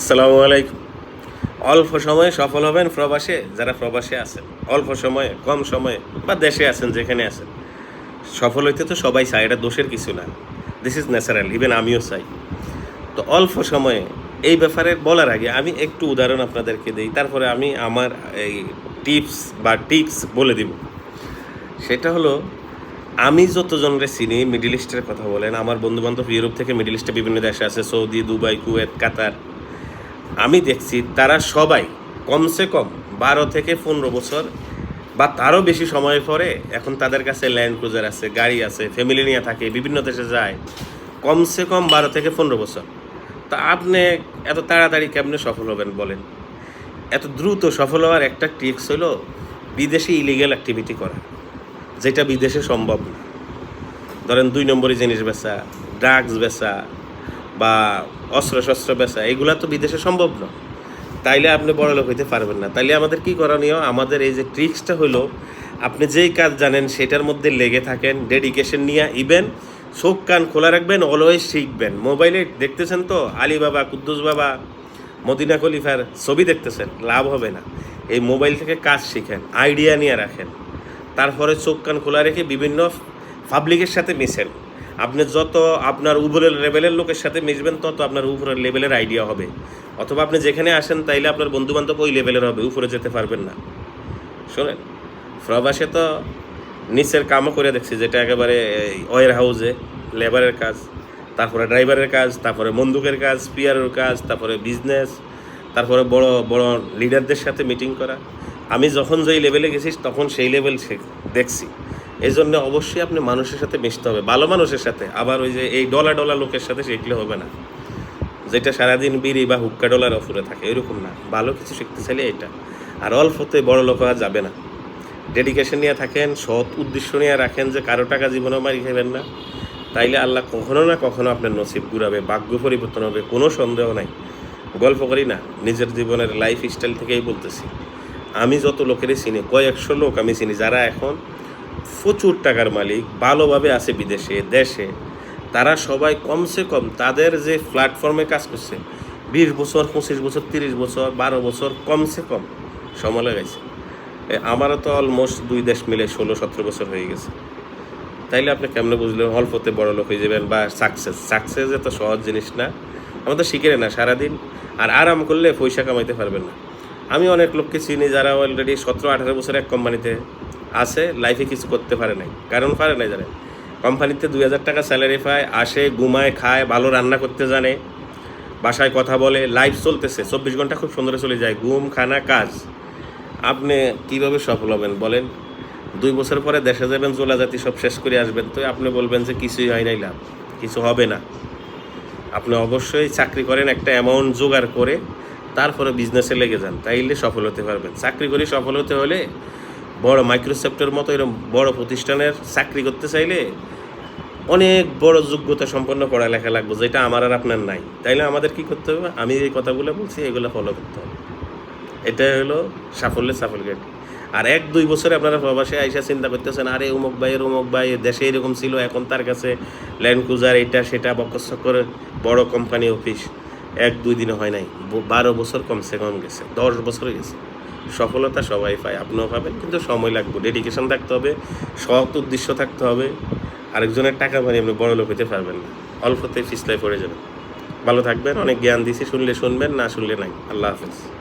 আসসালামু আলাইকুম। অল্প সময়ে সফল হবেন প্রবাসে, যারা প্রবাসে আছেন। অল্প সময়ে, কম সময়ে, বা দেশে আছেন, যেখানে আছেন। সফল হইতে তো সবাই চায়, এটা দোষের কিছু না। দিস ইজ ন্যাচারাল ইভেন আমিও চাই। তো অল্প সময়ে, এই ব্যাপারে বলার আগে আমি একটু উদাহরণ আপনাদেরকে দিই। তারপরে আমি আমার এই টিপস বা টিপস বলে দিব। সেটা হলো, আমি যতজনরে চিনি মিডিল ইস্টের কথা বলেন, আমার বন্ধু বান্ধব ইউরোপ থেকে মিডিল ইস্টে বিভিন্ন দেশে আছে, সৌদি, দুবাই, কুয়েত, কাতার। আমি দেখছি তারা সবাই কমসে কম বারো থেকে পনেরো বছর বা তারও বেশি সময় পরে এখন তাদের কাছে ল্যান্ড ক্রুজার আছে, গাড়ি আছে ফ্যামিলি নিয়ে থাকে, বিভিন্ন দেশে যায়। কমসে কম বারো থেকে পনেরো বছর। তা আপনি এত তাড়াতাড়ি কেমনে সফল হবেন বলেন? এত দ্রুত সফল হওয়ার একটা ট্রিক্স হলো বিদেশে ইলিগেল অ্যাক্টিভিটি করা, যেটা বিদেশে সম্ভব না। ধরেন দুই নম্বরই জিনিস বেচা ড্রাগস বেচা বা অস্ত্র শস্ত্র বেচা, এগুলো তো বিদেশে সম্ভব না। তাইলে আপনি বড় লোক হইতে পারবেন না। তাইলে আমাদের কি করণীয়? আমাদের এই যে ট্রিক্সটা হলো আপনি যেই কাজ জানেন সেটার মধ্যে লেগে থাকেন ডেডিকেশন নিয়ে ইভেন চোখ কান খোলা রাখবেন অলওয়েজ শিখবেন। মোবাইলে দেখতেছেন তো আলী বাবা কুদ্দুস বাবা, মদিনা খলিফার ছবি দেখতেছেন, লাভ হবে না। এই মোবাইল থেকে কাজ শিখেন আইডিয়া নিয়ে রাখেন। তারপরে চোখ কান খোলা রেখে বিভিন্ন পাবলিকের সাথে মিশেন। আপনি যত আপনার উপরের লেভেলের লোকের সাথে মিশবেন, তত আপনার উপরের লেভেলের আইডিয়া হবে। অথবা আপনি যেখানে আসেন, তাইলে আপনার বন্ধু বান্ধব ওই লেভেলের হবে, উপরে যেতে পারবেন না। শোনেন, প্রবাসে তো নিচের কামও করে দেখছি, যেটা একেবারে ওয়ার হাউসে লেবারের কাজ, তারপরে ড্রাইভারের কাজ, তারপরে বন্দুকের কাজ পিয়ারের কাজ, তারপরে বিজনেস তারপরে বড় বড় লিডারদের সাথে মিটিং করা। আমি যখন যেই লেভেলে গেছি, তখন সেই লেভেল দেখছি। এই জন্য অবশ্যই আপনি মানুষের সাথে মিশতে হবে, ভালো মানুষের সাথে। আবার ওই যে এই ডলা ডলা লোকের সাথে শিখলে হবে না। যেটা সারাদিন বিড়ি বা হুক্কা ডলার অফুরে থাকে, এরকম না। ভালো কিছু শিখতে চাইলে এটা। আর অল্পতে বড় লোক হওয়া যাবে না। ডেডিকেশন নিয়ে থাকেন, সৎ উদ্দেশ্য নিয়ে রাখেন যে কারও টাকা জীবনেও মারি খাবেন না। তাইলে আল্লাহ কখনো না কখনো আপনার নসিব ঘুরাবে, ভাগ্য পরিবর্তন হবে, কোনো সন্দেহ নাই। গল্প করি না, নিজের জীবনের লাইফ স্টাইল থেকেই বলতেছি। আমি যত লোকেরই চিনি, কয়েকশো লোক আমি চিনি, যারা এখন প্রচুর টাকার মালিক, ভালোভাবে আছে বিদেশে, দেশে। তারা সবাই কমসে কম তাদের যে প্ল্যাটফর্মে কাজ করছে, বিশ বছর, পঁচিশ বছর, তিরিশ বছর, বারো বছর, কমসে কম সময় লাগাইছে। আমারও তো অলমোস্ট দুই দেশ মিলে ষোলো, সতেরো বছর হয়ে গেছে। তাইলে আপনি কেমনে বুঝলেন, অল্পতে বড় লোক হয়ে যাবেন বা সাকসেস সাকসেস এত সহজ জিনিস না। আমাদের শিখে না সারাদিন। আর আরাম করলে পয়সা কামাইতে পারবেন না। আমি অনেক লোককে চিনি যারা অলরেডি সতেরো, আঠারো বছর এক কোম্পানিতে আছে লাইফে কিছু করতে পারে নাই। কারণ পারে নাই জানে কোম্পানিতে দুই হাজার টাকা স্যালারি পায়, আসে, ঘুমায়, খায়, ভালো রান্না করতে জানে, বাসায় কথা বলে লাইফ চলতেছে। চব্বিশ ঘণ্টা খুব সুন্দরে চলে যায়, ঘুম, খানা, কাজ। আপনি কীভাবে সফল হবেন বলেন? দুই বছর পরে দেশে যাবেন জোলা জাতি সব শেষ করে আসবেন, তো আপনি বলবেন যে কিছুই হয় নাই, লাভ। কিছু হবে না। আপনি অবশ্যই চাকরি করেন একটা অ্যামাউন্ট জোগাড় করে, তারপরে বিজনেসে লেগে যান, তাইলে সফল হতে পারবেন। চাকরি করে সফল হতে হলে বড় মাইক্রোসফটের মতো এরকম বড় প্রতিষ্ঠানের চাকরি করতে চাইলে অনেক বড় যোগ্যতা সম্পন্ন পড়ালেখা লাগবে, যেটা আমার আর আপনার নাই। তাইলে আমাদের কি করতে হবে? আমি এই কথাগুলো বলছি, এগুলো ফলো করতে হবে। এটা হলো সাফল্যের সাফল্যের আর এক, দুই বছরে আপনারা প্রবাসে আইসা চিন্তা করতেছেন, আরে অমুক ভাইয়ের অমুক ভাই দেশে এরকম ছিল, এখন তার কাছে ল্যান্ড ক্রুজার, এটা, সেটা বকস করে বড় কোম্পানি অফিস এক, দুই দিনে হয় নাই, বারো বছর কমসে কম গেছে, দশ বছর গেছে। সফলতা সবাই পায়, আপনিও পাবেন, কিন্তু সময় লাগবে। ডেডিকেশন থাকতে হবে সৎ উদ্দেশ্য থাকতে হবে। আরেকজনের টাকা মানি আপনি বড় লোক হতে পারবেন না। অল্পতে ফিসলায় পড়ে যাবেন। ভালো থাকবেন, অনেক জ্ঞান দিছি, শুনলে শুনবেন, না শুনলে নাই। আল্লাহ হাফেজ।